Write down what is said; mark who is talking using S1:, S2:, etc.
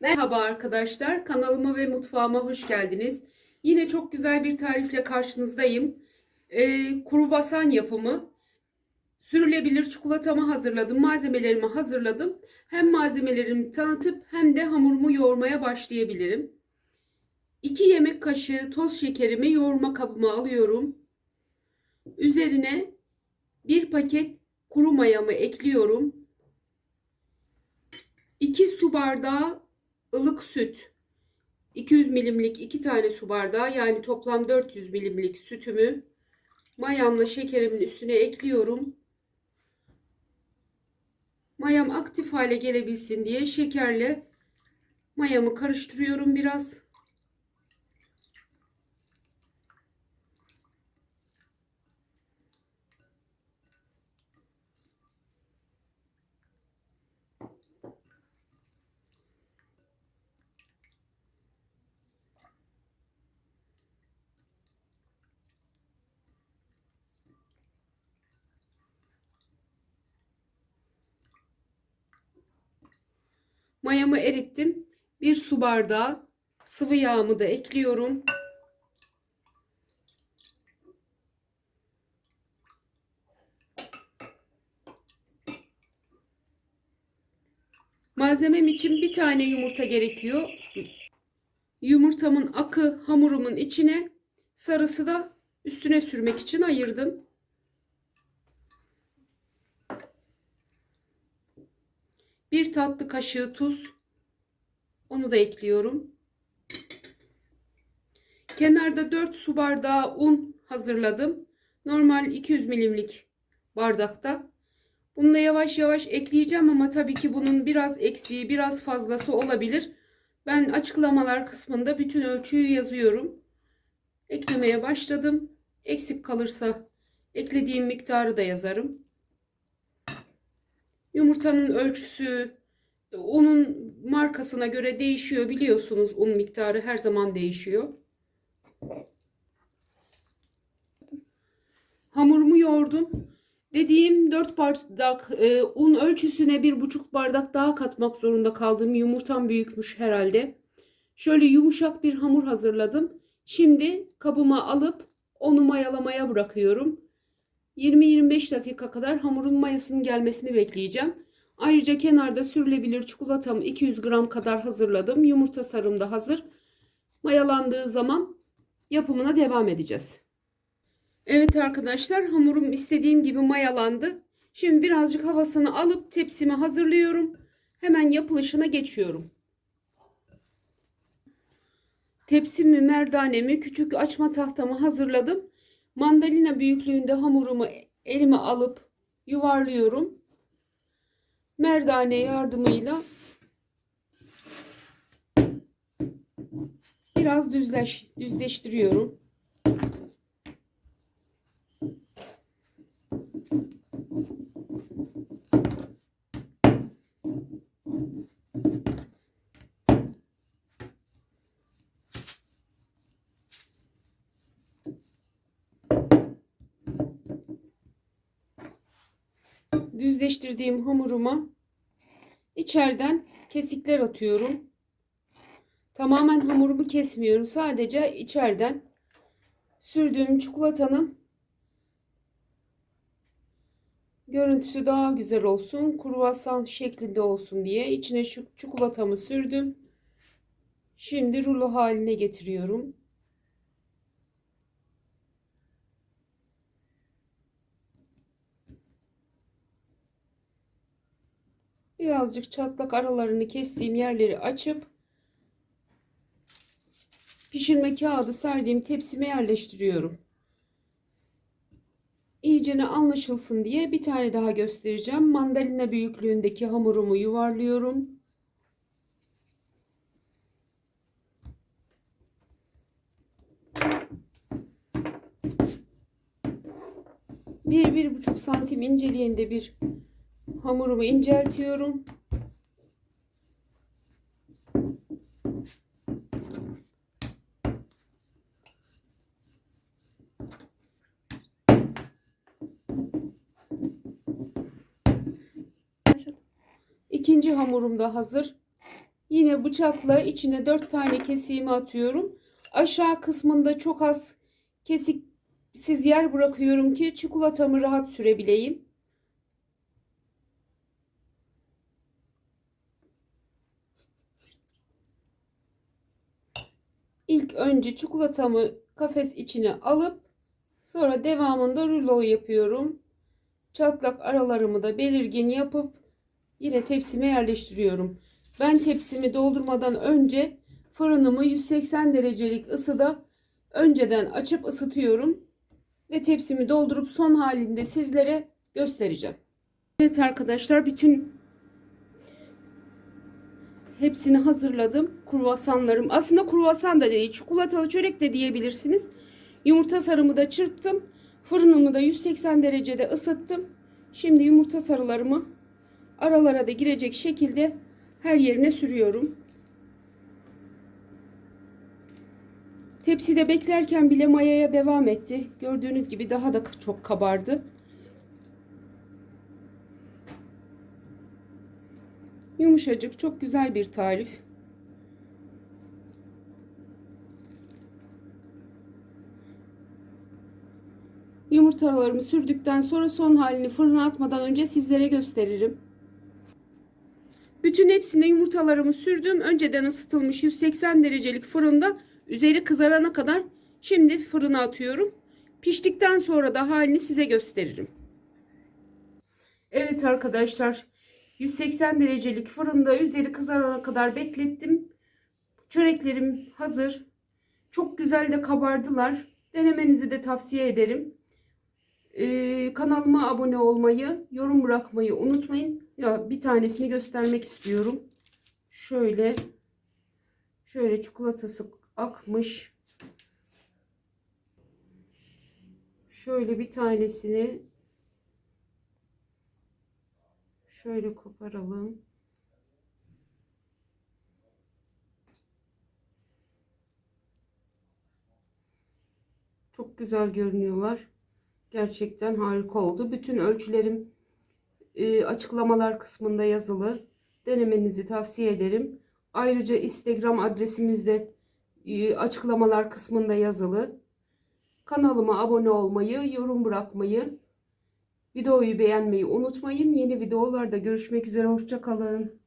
S1: Merhaba arkadaşlar, kanalıma ve mutfağıma hoş geldiniz. Yine çok güzel bir tarifle karşınızdayım. Ee, kruvasan yapımı. Sürülebilir çikolatamı hazırladım, malzemelerimi hazırladım. Hem malzemelerimi tanıtıp hem de hamurumu yoğurmaya başlayabilirim. 2 yemek kaşığı toz şekerimi yoğurma kabıma alıyorum. Üzerine bir paket kuru mayamı ekliyorum. 2 su bardağı ılık süt 200 milimlik 2 tane su bardağı yani toplam 400 milimlik sütümü mayamla şekerimin üstüne ekliyorum. Mayam aktif hale gelebilsin diye şekerle mayamı karıştırıyorum biraz. Mayamı erittim. Bir su bardağı sıvı yağımı da ekliyorum. Malzemem için bir tane yumurta gerekiyor. Yumurtamın akı hamurumun içine, sarısı da üstüne sürmek için ayırdım. Bir tatlı kaşığı tuz. Onu da ekliyorum. Kenarda 4 su bardağı un hazırladım. Normal 200 milimlik bardakta. Bunu da yavaş yavaş ekleyeceğim ama tabii ki bunun biraz eksiği, biraz fazlası olabilir. Ben açıklamalar kısmında bütün ölçüyü yazıyorum. Eklemeye başladım. Eksik kalırsa eklediğim miktarı da yazarım. Yumurtanın ölçüsü unun markasına göre değişiyor biliyorsunuz. Un miktarı her zaman değişiyor. Hamurumu yoğurdum. Dediğim 4 bardak e, un ölçüsüne bir buçuk bardak daha katmak zorunda kaldım. Yumurtam büyükmüş herhalde. Şöyle yumuşak bir hamur hazırladım. Şimdi kabıma alıp onu mayalamaya bırakıyorum. 20-25 dakika kadar hamurun mayasının gelmesini bekleyeceğim. Ayrıca kenarda sürülebilir çikolatamı 200 gram kadar hazırladım. Yumurta sarım da hazır. Mayalandığı zaman yapımına devam edeceğiz. Evet arkadaşlar hamurum istediğim gibi mayalandı. Şimdi birazcık havasını alıp tepsime hazırlıyorum. Hemen yapılışına geçiyorum. Tepsimi, merdanemi, küçük açma tahtamı hazırladım. Mandalina büyüklüğünde hamurumu elime alıp yuvarlıyorum. Merdane yardımıyla biraz düzleş, düzleştiriyorum. Düzleştirdiğim hamuruma içeriden kesikler atıyorum. Tamamen hamurumu kesmiyorum. Sadece içeriden sürdüğüm çikolatanın görüntüsü daha güzel olsun. Kruvasan şeklinde olsun diye içine şu çikolatamı sürdüm. Şimdi rulo haline getiriyorum. Birazcık çatlak aralarını kestiğim yerleri açıp pişirme kağıdı serdiğim tepsime yerleştiriyorum. İyicene anlaşılsın diye bir tane daha göstereceğim. Mandalina büyüklüğündeki hamurumu yuvarlıyorum. Bir, bir buçuk santim inceliğinde bir hamurumu inceltiyorum. İkinci hamurum da hazır. Yine bıçakla içine 4 tane kesiğimi atıyorum. Aşağı kısmında çok az kesiksiz yer bırakıyorum ki çikolatamı rahat sürebileyim. İlk önce çikolatamı kafes içine alıp sonra devamında rulo yapıyorum. Çatlak aralarımı da belirgin yapıp yine tepsime yerleştiriyorum. Ben tepsimi doldurmadan önce fırınımı 180 derecelik ısıda önceden açıp ısıtıyorum ve tepsimi doldurup son halinde sizlere göstereceğim. Evet arkadaşlar bütün hepsini hazırladım. Kruvasanlarım. Aslında kruvasan da değil, çikolatalı çörek de diyebilirsiniz. Yumurta sarımı da çırptım. Fırınımı da 180 derecede ısıttım. Şimdi yumurta sarılarımı aralara da girecek şekilde her yerine sürüyorum. Tepside beklerken bile mayaya devam etti. Gördüğünüz gibi daha da çok kabardı. Yumuşacık, çok güzel bir tarif. Yumurtalarımı sürdükten sonra son halini fırına atmadan önce sizlere gösteririm. Bütün hepsine yumurtalarımı sürdüm. Önceden ısıtılmış 180 derecelik fırında üzeri kızarana kadar şimdi fırına atıyorum. Piştikten sonra da halini size gösteririm. Evet arkadaşlar 180 derecelik fırında üzeri kızarana kadar beklettim. Çöreklerim hazır. Çok güzel de kabardılar. Denemenizi de tavsiye ederim. Ee, kanalıma abone olmayı, yorum bırakmayı unutmayın. Ya bir tanesini göstermek istiyorum. Şöyle şöyle çikolatası akmış. Şöyle bir tanesini şöyle koparalım. Çok güzel görünüyorlar. Gerçekten harika oldu. Bütün ölçülerim e, açıklamalar kısmında yazılı. Denemenizi tavsiye ederim. Ayrıca Instagram adresimizde e, açıklamalar kısmında yazılı. Kanalıma abone olmayı, yorum bırakmayı, videoyu beğenmeyi unutmayın. Yeni videolarda görüşmek üzere. Hoşçakalın.